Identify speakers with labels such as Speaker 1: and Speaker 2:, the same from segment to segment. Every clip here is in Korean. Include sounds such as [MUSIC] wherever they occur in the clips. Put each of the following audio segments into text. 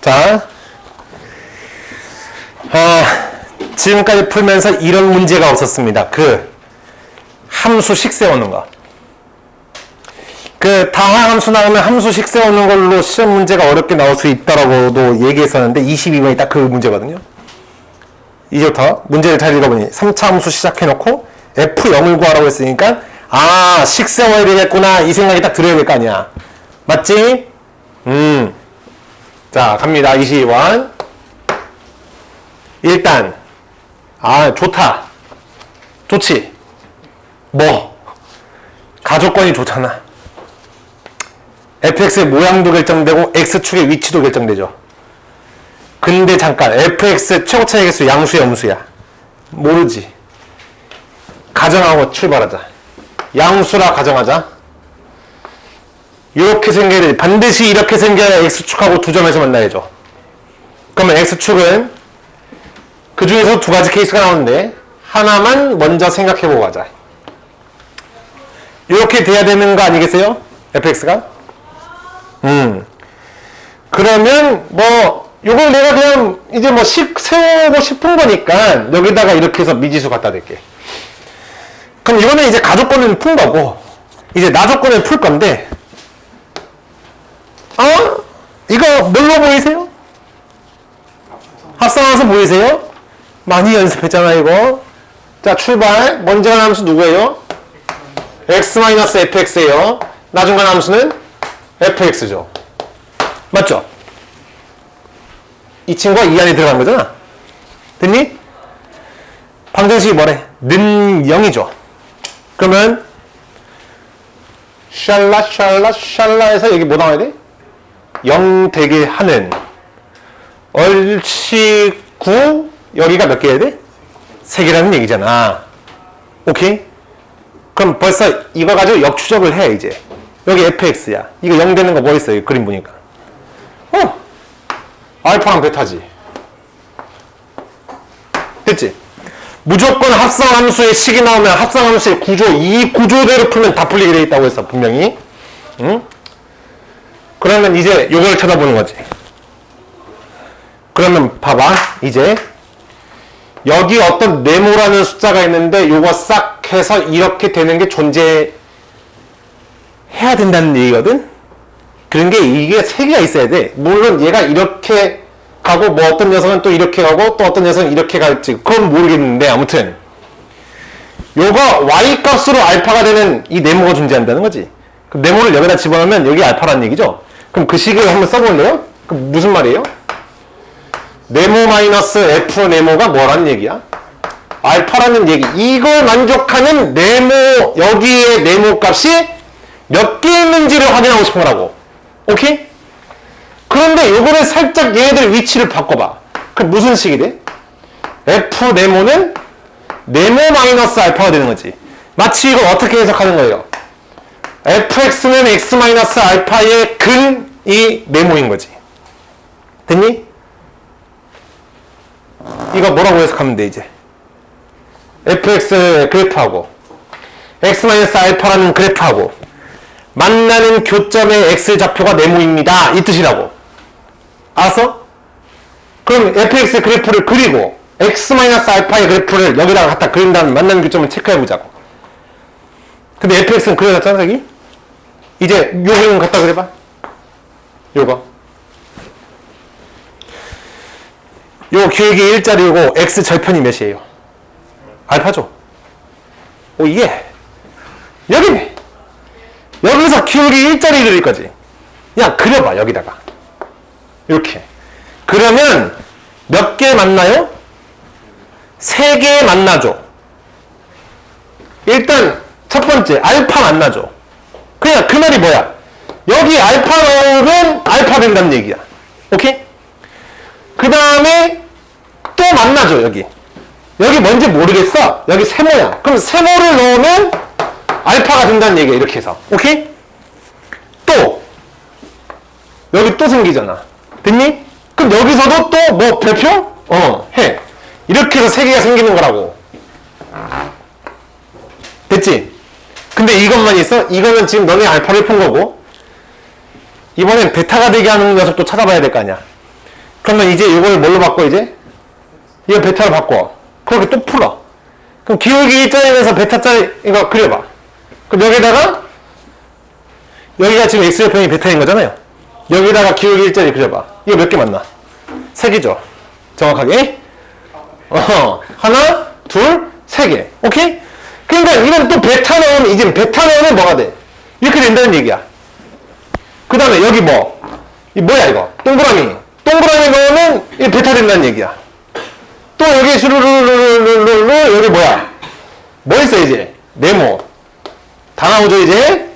Speaker 1: 자, 아, 지금까지 풀면서 이런 문제가 없었습니다. 그 함수식 세우는 거. 그 다항함수 나오면 함수식 세우는 걸로 시험 문제가 어렵게 나올 수 있다라고도 얘기했었는데 22번이 딱 그 문제거든요. 이제부터 문제를 잘 읽어보니 3차 함수 시작해놓고 F0을 구하라고 했으니까 아, 식 세워야 되겠구나 이 생각이 딱 들어야 될 거 아니야. 맞지? 음. 자, 갑니다. 22번. 일단 아, 좋다. 좋지. 뭐? 가족권이 좋잖아. fx의 모양도 결정되고 x축의 위치도 결정되죠. 근데 잠깐 fx 최고 차이계수 양수야 음수야? 모르지. 가정하고 출발하자. 양수라 가정하자. 이렇게 생겨야 돼. 반드시 이렇게 생겨야 x축하고 두 점에서 만나야죠. 그러면 x축은 그 중에서 두 가지 케이스가 나오는데 하나만 먼저 생각해보고 가자. 이렇게 돼야 되는 거 아니겠어요? fx가? 음. 그러면 뭐 이걸 내가 그냥 이제 뭐 식 세우고 싶은 거니까 여기다가 이렇게 해서 미지수 갖다 댈게. 그럼 이거는 이제 가족권을 푼 거고 이제 나조건을 풀 건데 어? 이거 뭘로 보이세요? 합성함수 보이세요? 많이 연습했잖아 이거. 자 출발. 먼저 간 함수 누구예요? x-fx예요. 나중 간 함수는 fx죠. 맞죠? 이 친구가 이 안에 들어간 거잖아. 됐니? 방정식이 뭐래? 는 0이죠. 그러면 샬라 샬라 샬라에서 여기 뭐 나와야 돼? 0 되게 하는 얼씨 9 여기가 몇 개야 돼? 3개라는 얘기잖아. 오케이? 그럼 벌써 이거 가지고 역추적을 해 이제. 여기 fx야. 이거 0 되는 거 뭐 있어? 요 그림 보니까. 어. 알파랑 베타지. 됐지? 무조건 합성함수의 식이 나오면 합성함수의 구조, 이 구조대로 풀면 다 풀리게 돼 있다고 했어, 분명히. 응? 그러면 이제 요걸 쳐다보는 거지. 그러면 봐봐, 이제. 여기 어떤 네모라는 숫자가 있는데 요거 싹 해서 이렇게 되는 게 존재해야 된다는 얘기거든? 그런 게 이게 세 개가 있어야 돼. 물론 얘가 이렇게 가고 뭐 어떤 녀석은 또 이렇게 가고 또 어떤 녀석은 이렇게 갈지 그건 모르겠는데 아무튼 요거 y 값으로 알파가 되는 이 네모가 존재한다는 거지. 그 네모를 여기다 집어넣으면 여기 알파라는 얘기죠. 그럼 그 식을 한번 써볼래요? 그럼 무슨 말이에요? 네모 마이너스 f 네모가 뭐라는 얘기야? 알파라는 얘기. 이걸 만족하는 네모 여기에 네모 값이 몇 개 있는지를 확인하고 싶은 거라고. 오케이? 그런데 요거를 살짝 얘네들 위치를 바꿔봐. 그 무슨 식이 돼? f 네모는 네모 마이너스 알파가 되는 거지. 마치 이걸 어떻게 해석하는 거예요? Fx는 x 마이너스 알파의 근이 네모인 거지. 됐니? 이거 뭐라고 해석하면 돼 이제? fx 그래프하고 x 마이너스 알파라는 그래프하고 만나는 교점의 x 좌표가 네모입니다. 이 뜻이라고. 알았어? 그럼 fx 그래프를 그리고 x 마이너스 알파의 그래프를 여기다가 갖다 그린 다음에 만나는 교점을 체크해 보자고. 근데 fx는 그려졌잖아, 여기? 이제 요거는 갖다 그려봐. 요거. 요 기울기 1짜리고 x 절편이 몇이에요? 알파죠? 오, 이게 여기네. 여기서 기울기 1짜리 그릴 거지. 그냥 그려봐, 여기다가. 이렇게. 그러면 몇 개 만나요? 세 개 만나죠. 일단 첫 번째 알파 만나죠. 그냥 그 말이 뭐야? 여기 알파 넣으면 알파 된다는 얘기야. 오케이? 그 다음에 또 만나죠, 여기. 여기 뭔지 모르겠어. 여기 세모야. 그럼 세모를 넣으면 알파가 된다는 얘기야, 이렇게 해서. 오케이? 또, 여기 또 생기잖아. 됐니? 그럼 여기서도 또뭐 별표? 어, 해. 이렇게 해서 세 개가 생기는 거라고. 됐지? 근데 이것만 있어? 이거는 지금 너네 알파를 푼 거고, 이번엔 베타가 되게 하는 녀석도 찾아봐야 될 거 아니야. 그러면 이제 이걸 뭘로 바꿔 이제? 이거 베타로 바꿔. 그렇게 또 풀어. 그럼 기울기 1짜리면서 베타짜리 이거 그려봐. 그럼 여기다가 여기가 지금 x절편이 베타인 거잖아요. 여기다가 기울기 1짜리 그려봐. 이거 몇 개 맞나? 세 개죠. 정확하게. 어, 하나, 둘, 세 개. 오케이? 베타 넣으면 뭐가 돼? 이렇게 된다는 얘기야. 그 다음에 여기 뭐? 이 뭐야 이거? 동그라미. 동그라미 넣으면 이 된다는 얘기야. 또 여기 슈루루루루루루 여기 뭐야? 뭐 있어 이제? 네모. 다 나오죠 이제?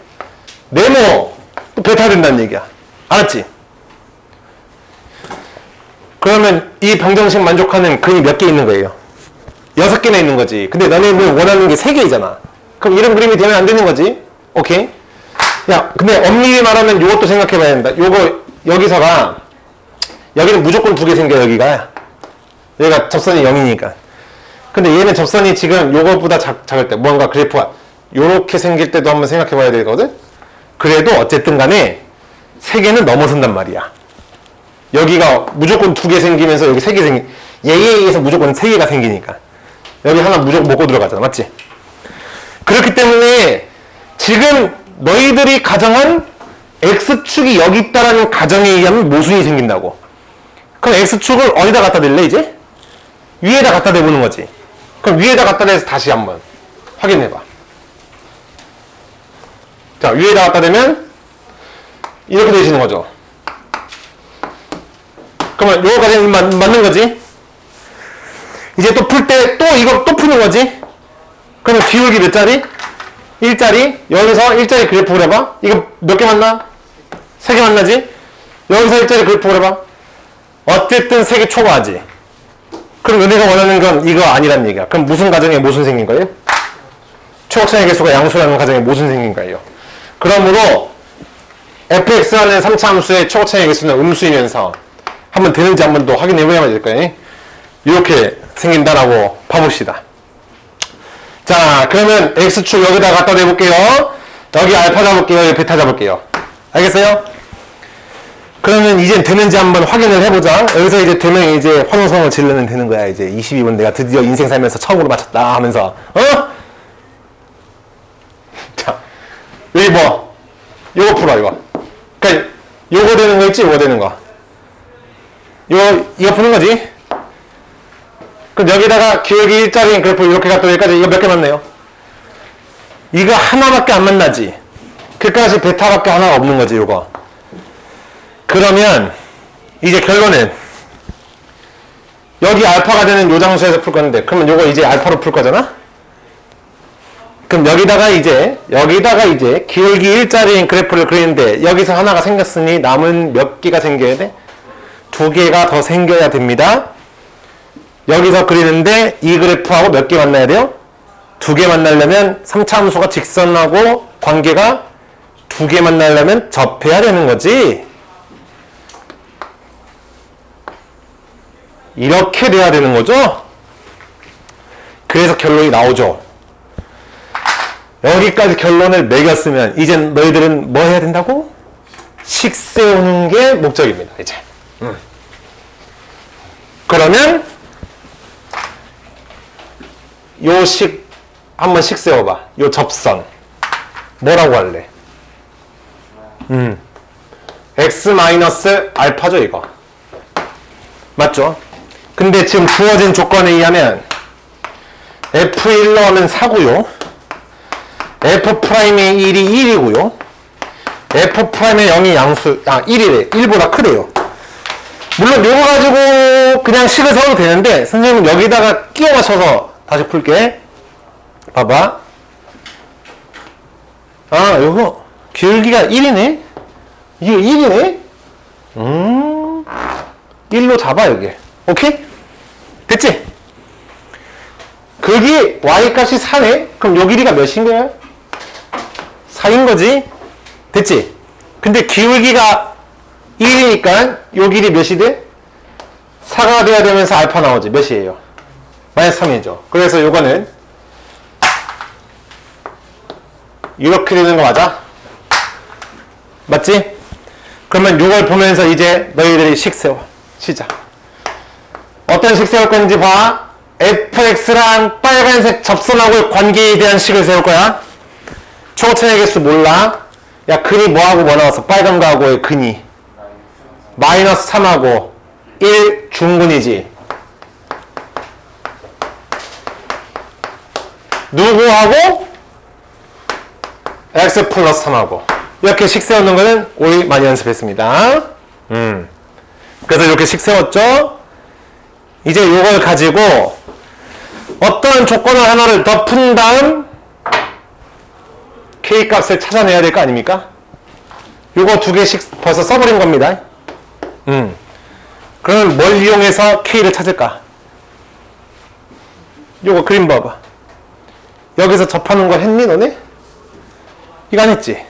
Speaker 1: 네모. 또 된다는 얘기야. 알았지? 그러면 이 방정식 만족하는 근이 몇 개 있는 거예요? 여섯 개나 있는 거지. 근데 너네 는 원하는 게 세 개이잖아. 그럼 이런 그림이 되면 안 되는 거지? 오케이? 야, 근데 엄밀히 말하면 이것도 생각해 봐야 된다. 요거, 여기서가, 여기는 무조건 두 개 생겨, 여기가. 여기가 접선이 0이니까. 근데 얘는 접선이 지금 요거보다 작, 작을 때, 뭔가 그래프가 요렇게 생길 때도 한번 생각해 봐야 되거든? 그래도 어쨌든 간에 세 개는 넘어선단 말이야. 여기가 무조건 두 개 생기면서 여기 세 개 생기, 얘에 의해서 무조건 세 개가 생기니까. 여기 하나 무조건 먹고 들어가잖아. 맞지? 그렇기 때문에 지금 너희들이 가정한 X축이 여기 있다라는 가정에 의하면 모순이 생긴다고. 그럼 X축을 어디다 갖다 댈래, 이제? 위에다 갖다 대보는 거지. 그럼 위에다 갖다 대서 다시 한번 확인해봐. 자, 위에다 갖다 대면 이렇게 되시는 거죠. 그러면 요거까지 맞, 맞는 거지? 이제 또 풀 때 또 이거 또 푸는 거지? 그러면 기울기 몇 자리? 1자리? 여기서 1자리 그래프 그려봐. 이거 몇 개 만나? 3개 만나지? 여기서 1자리 그래프 그려봐. 어쨌든 3개 초과하지. 그럼 은혜가 원하는 건 이거 아니란 얘기야. 그럼 무슨 가정에 무슨 생긴 거예요? 초각상의 개수가 양수라는 가정에 무슨 생긴 거예요? 그러므로 fx라는 3차 함수의 초각상의 개수는 음수이면서 한번 되는지 한번 더 확인해 봐야 될 거예요. 이렇게 생긴다라고 봐봅시다. 자, 그러면 x축 여기다 갖다 대볼게요. 여기 알파 잡을게요. 여기 베타 잡을게요. 알겠어요? 그러면 이제 되는지 한번 확인을 해보자. 여기서 이제 되면 이제 환호성을 지르면 되는 거야. 이제 22번 내가 드디어 인생 살면서 처음으로 맞췄다 하면서. 어? [LAUGHS] 자, 여기 뭐? 요거 풀어, 이거. 그니까, 요거 되는 거 있지? 요거 되는 거. 요, 이거 푸는 거지? 그럼 여기다가 기울기 1짜리인 그래프 이렇게 갖다 여기까지 이거 몇 개 맞네요? 이거 하나밖에 안 만나지? 그까지 베타밖에 하나가 없는 거지, 요거. 그러면, 이제 결론은, 여기 알파가 되는 요 장소에서 풀 건데, 그러면 요거 이제 알파로 풀 거잖아? 그럼 여기다가 이제, 여기다가 이제 기울기 1짜리인 그래프를 그리는데, 여기서 하나가 생겼으니 남은 몇 개가 생겨야 돼? 두 개가 더 생겨야 됩니다. 여기서 그리는데 이 그래프하고 몇 개 만나야 돼요? 두 개 만나려면 3차 함수가 직선하고 관계가 두 개 만나려면 접해야 되는 거지. 이렇게 돼야 되는 거죠? 그래서 결론이 나오죠. 여기까지 결론을 매겼으면 이젠 너희들은 뭐 해야 된다고? 식 세우는 게 목적입니다. 이제. 음. 그러면 요 식 한번 식 세워봐. 요 접선 뭐라고 할래? 음, x 알파죠 이거. 맞죠? 근데 지금 주어진 조건에 의하면 f1 넣으면 4고요. f 프라임의 1이 1이고요. f 프라임의 0이 양수, 아 1이래. 1보다 크대요. 물론 요거 가지고 그냥 식을 세워도 되는데 선생님은 여기다가 끼워 맞춰서 다시 풀게. 봐봐. 아, 요거 기울기가 1이네? 이게 1이네? 음, 1로 잡아, 여기. 오케이? 됐지? 그게 y값이 4네? 그럼 요 길이가 몇인 거야? 4인 거지? 됐지? 근데 기울기가 1이니까 요 길이 몇이 돼? 4가 돼야 되면서 알파 나오지. 몇이에요? 마이너스 3이죠. 그래서 요거는 이렇게 되는 거 맞아? 맞지? 그러면 요걸 보면서 이제 너희들이 식 세워. 시작. 어떤 식 세울 건지 봐. fx랑 빨간색 접선하고의 관계에 대한 식을 세울 거야. 초고차의 개수 몰라. 야, 근이 뭐하고 뭐 나왔어? 빨간 거하고의 근이. 마이너스 3하고 1 중근이지. 누구하고? x 플러스 3하고. 이렇게 식 세우는 거는 우리 많이 연습했습니다. 음. 그래서 이렇게 식 세웠죠? 이제 이걸 가지고 어떤 조건을 하나를 더푼 다음 k 값을 찾아내야 될 거 아닙니까? 요거 두 개씩 벌써 써버린 겁니다. 음. 그럼 뭘 이용해서 k를 찾을까? 요거 그림 봐봐. 여기서 접하는 걸 했니 너네? 이거 안 했지?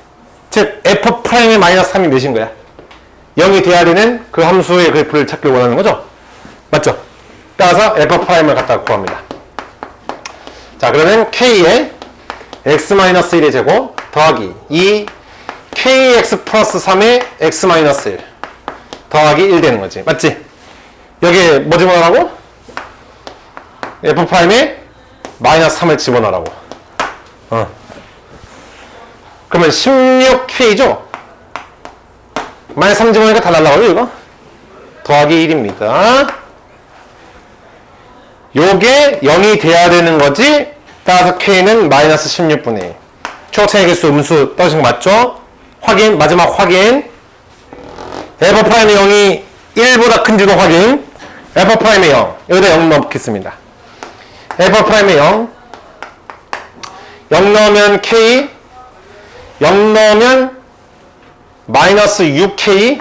Speaker 1: 즉 f 프라임의 마이너스 3이 몇인 거야? 0이 돼야 되는 그 함수의 그래프를 찾길 원하는 거죠? 맞죠? 따라서 f 프라임을 갖다 구합니다. 자 그러면 k의 x-1의 제곱 더하기 2 kx 플러스 3의 x-1 더하기 1 되는 거지. 맞지? 여기에 뭐 집어넣으라고? f 프라임에 마이너스 3을 집어넣으라고. 어. 그러면 16k죠? 마이너스 3 집어넣으니까 다 날라가요, 이거? 더하기 1입니다. 요게 0이 돼야 되는 거지? 따라서 k는 마이너스 16분의 1. 초차의 개수 음수 떨어진 거 맞죠? 확인, 마지막 확인. f 프라임의 0이 1보다 큰지도 확인. f 프라임의 0. 여기다 0 넣겠습니다. F 프라임의 0. 0 넣으면 k. 0 넣으면 마이너스 6k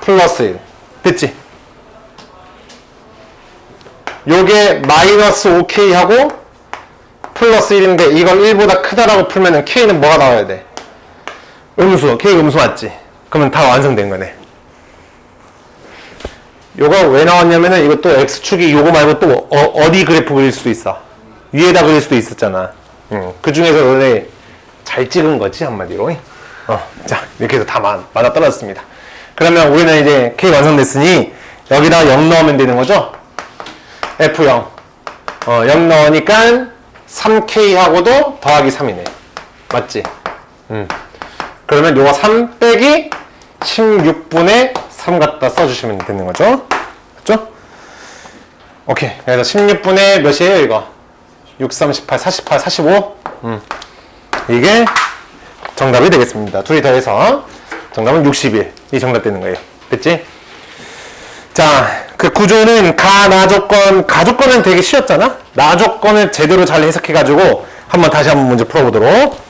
Speaker 1: 플러스 1. 됐지? 요게 마이너스 5k 하고 플러스 1인데 이걸 1보다 크다라고 풀면 은 k는 뭐가 나와야 돼? 음수, k 음수 맞지? 그러면 다 완성된 거네. 요거 왜 나왔냐면은 이것도 x축이 요거 말고 또 어, 디 그래프 그릴 수도 있어. 위에다 그릴 수도 있었잖아. 음, 그 중에서 원래 잘 찍은 거지 한마디로. 어, 자 이렇게 해서 다 마, 맞아 떨어졌습니다. 그러면 우리는 이제 k 완성됐으니 여기다 0 넣으면 되는 거죠? F0. 어, 0 넣으니까 3K하고도 더하기 3이네. 맞지? 음. 그러면 요거 3 빼기 16분의 3 갖다 써주시면 되는 거죠? 맞죠? 오케이. 그래서 16분의 몇이에요, 이거? 6, 3, 18, 48, 45? 음. 이게 정답이 되겠습니다. 둘이 더해서 정답은 61. 이 정답 되는 거예요. 됐지? 자, 그 구조는 가, 나 조건, 가 조건은 되게 쉬웠잖아? 나 조건을 제대로 잘 해석해가지고 한번 다시 한번 문제 풀어보도록